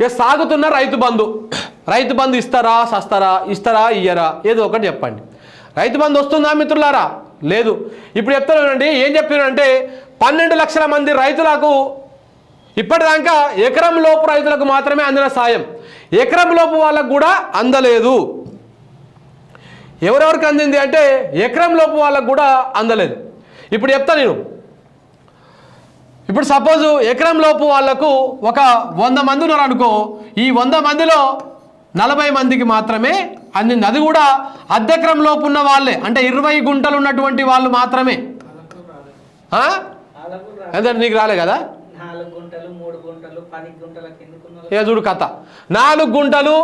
ఇక సాగుతున్న రైతు బంధు. రైతు బంధు ఇస్తారా సస్తారా ఇస్తారా ఇయ్యరా? ఏదో ఒకటి చెప్పండి. రైతు బంధు వస్తుందా మిత్రులారా? లేదు. ఇప్పుడు చెప్తానండి ఏం చెప్పానంటే పన్నెండు లక్షల మంది రైతులకు ఇప్పటిదాకా ఎకరం లోపు రైతులకు మాత్రమే అందిన సాయం. ఎకరం లోపు వాళ్ళకు కూడా అందలేదు. ఎవరెవరికి అందింది అంటే ఎకరం లోపు వాళ్ళకు కూడా అందలేదు. ఇప్పుడు చెప్తా నేను. ఇప్పుడు సపోజ్ ఎకరం లోపు వాళ్ళకు ఒక వంద మంది ఉన్నారు అనుకో ఈ వంద మందిలో నలభై మందికి మాత్రమే అందింది. అది కూడా అర్ధెకరం లోపు ఉన్న వాళ్ళే. అంటే ఇరవై గుంటలు ఉన్నటువంటి వాళ్ళు మాత్రమే. ఎంత? నీకు రాలే కదా? ఏ చూడు కథ. నాలుగు గుంటలు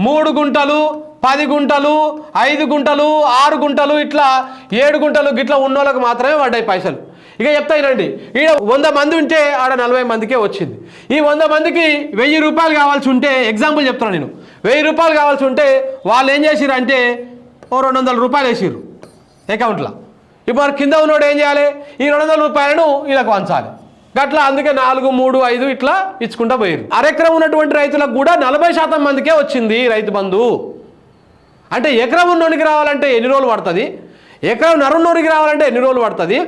మూడు గుంటలు పది గుంటలు ఐదు గుంటలు ఆరు గుంటలు ఇట్లా ఏడు గుంటలు గిట్లా ఉన్నోళ్ళకి మాత్రమే పడ్డాయి పైసలు. ఇక చెప్తాయినండి ఈడ వంద మంది ఉంటే ఆడ నలభై మందికే వచ్చింది. ఈ వంద మందికి వెయ్యి రూపాయలు కావాల్సి ఉంటే ఎగ్జాంపుల్ చెప్తాను నేను. వెయ్యి రూపాయలు కావాల్సి ఉంటే వాళ్ళు ఏం చేసిరు అంటే ఓ రెండు వందల రూపాయలు వేసిర్రు అకౌంట్లో. ఇప్పుడు మరి కింద ఉన్నోడు ఏం చేయాలి? ఈ రెండు వందల రూపాయలను వీళ్ళకి వంచాలి గట్లా అందుకే నాలుగు మూడు ఐదు ఇట్లా ఇచ్చుకుంటా పోయారు అరెకరం ఉన్నటువంటి రైతులకు కూడా నలభై శాతం మందికే వచ్చింది రైతు బంధు. అంటే ఎకరం ఉన్నోనికి రావాలంటే ఎన్ని రోజులు పడుతుంది? ఎకరం నరున్నోనికి రావాలంటే ఎన్ని రోజులు పడుతుంది?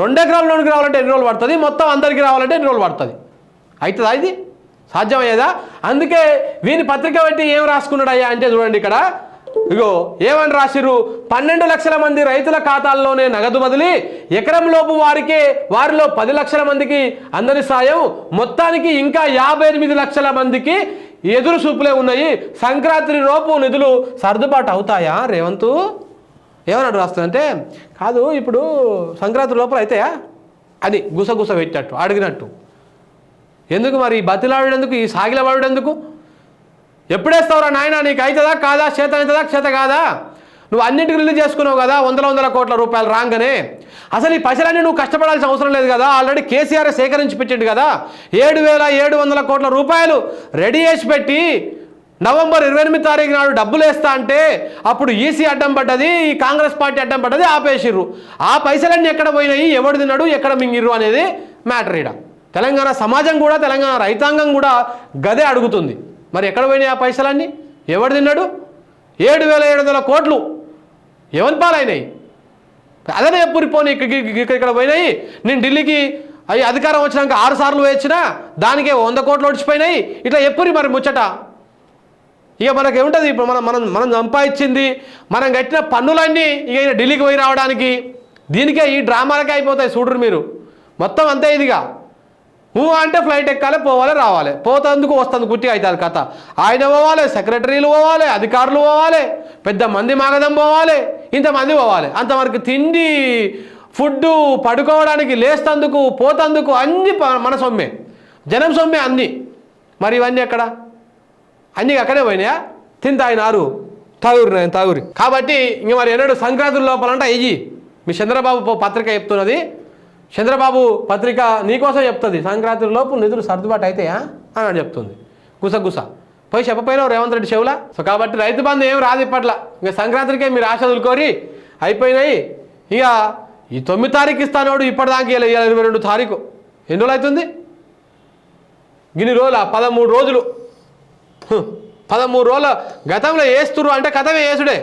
రెండు ఎకరాలలోనికి రావాలంటే ఎన్ని రోజులు పడుతుంది? మొత్తం అందరికి రావాలంటే ఎన్ని రోజులు పడుతుంది? అవుతుందా ఇది? సాధ్యమయ్యేదా? అందుకే వీని పత్రిక పెట్టి ఏం రాసుకున్నాడయ్యా అంటే చూడండి ఇక్కడ. ఇగో ఏమని రాసిర్రు? పన్నెండు లక్షల మంది రైతుల ఖాతాల్లోనే నగదు బదిలీ ఎకరం లోపు వారికే వారిలో పది లక్షల మందికి అందని సాయం మొత్తానికి ఇంకా యాభై ఎనిమిది లక్షల మందికి ఎదురు చూపులే ఉన్నాయి. సంక్రాంతి లోపు నిధులు సర్దుబాటు అవుతాయా రేవంతు? ఏమన్నాడు రాస్తుందంటే కాదు ఇప్పుడు సంక్రాంతి లోపల అయితాయా? అని గుసగుస పెట్టినట్టు అడిగినట్టు. ఎందుకు మరి ఈ బతిలాడేందుకు ఈ సాగిలవాడేందుకు? ఎప్పుడేస్తావురా నాయన నీకు అవుతుందా కాదా? చేత అవుతుందా చేత కాదా? నువ్వు అన్నింటికి రిలీజ్ చేసుకున్నావు కదా వందల వందల కోట్ల రూపాయలు రాగానే. అసలు ఈ పైసలన్నీ నువ్వు కష్టపడాల్సిన అవసరం లేదు కదా ఆల్రెడీ కేసీఆర్ సేకరించి పెట్టిండు కదా. ఏడు వేల ఏడు వందల కోట్ల రూపాయలు రెడీ చేసి పెట్టి నవంబర్ ఇరవై ఎనిమిది తారీఖు నాడు డబ్బులు వేస్తా అంటే అప్పుడు ఈసీ అడ్డం పడ్డది ఈ కాంగ్రెస్ పార్టీ అడ్డం పడ్డది ఆపేసిర్రు. ఆ పైసలన్నీ ఎక్కడ పోయినాయి ఎవడు తిన్నాడు ఎక్కడ మింగిర్రు అనేది మ్యాటర్ ఈడ. తెలంగాణ సమాజం కూడా తెలంగాణ రైతాంగం కూడా గదే అడుగుతుంది. మరి ఎక్కడ పోయినాయి ఆ పైసలన్నీ? ఎవడు తిన్నాడు ఏడు వేల ఏడు వందల కోట్లు. ఎవరి పాలైనాయి? అదనే ఎప్పుడు పోనీ ఇక్కడ ఇక్కడ పోయినాయి? నేను ఢిల్లీకి అవి అధికారం వచ్చినాక ఆరు సార్లు వేయించినా దానికే వంద కోట్లు ఒడిచిపోయినాయి. ఇట్లా ఎప్పుడు మరి ముచ్చట? ఇక మనకి ఏముంటుంది ఇప్పుడు మనం మనం మనం సంపాదించింది మనం కట్టిన పన్నులన్నీ ఇక ఢిల్లీకి పోయి రావడానికి. దీనికే ఈ డ్రామాలకే అయిపోతాయి చూడరు మీరు. మొత్తం అంతే ఇదిగా. ఊ అంటే ఫ్లైట్ ఎక్కాలి పోవాలి రావాలి. పోతందుకు వస్తుంది గుట్టి అవుతుంది కథ. ఆయన పోవాలి సెక్రటరీలు పోవాలి అధికారులు పోవాలి పెద్ద మంది మాగదం పోవాలి ఇంతమంది పోవాలి. అంతవరకు తిండి ఫుడ్డు పడుకోవడానికి లేస్తందుకు పోతందుకు అన్ని మన సొమ్మే. జనం సొమ్మే అన్నీ. మరి ఇవన్నీ ఎక్కడ? అన్నీ అక్కడే పోయినాయా? తిని తాగినారు తాగురు నేను తాగురి. కాబట్టి ఇంక మరి ఎన్నడూ సంక్రాంతి లోపలంట అయ్యి మీ చంద్రబాబు పత్రిక చెప్తున్నది. చంద్రబాబు పత్రిక నీకోసం చెప్తుంది. సంక్రాంతి లోపు నిధులు సర్దుబాటు అయితాయా? అని అని చెప్తుంది. గుసగుస పోయి చెప్పపోయినావు రేవంత్ రెడ్డి చెవులా? సో కాబట్టి రైతు బంధు ఏం రాదు ఇప్పట్ల. ఇంకా సంక్రాంతికే మీరు ఆశ వదులుకోరి అయిపోయినాయి. ఇక ఈ తొమ్మిది తారీఖు ఇస్తానోడు ఇప్పటిదాకా ఇరవై రెండు తారీఖు. ఎన్ని రోజులు అవుతుంది? గిన్ని రోజుల? పదమూడు రోజులు. పదమూడు రోజుల గతంలో వేస్తురు అంటే కథమే వేసుడే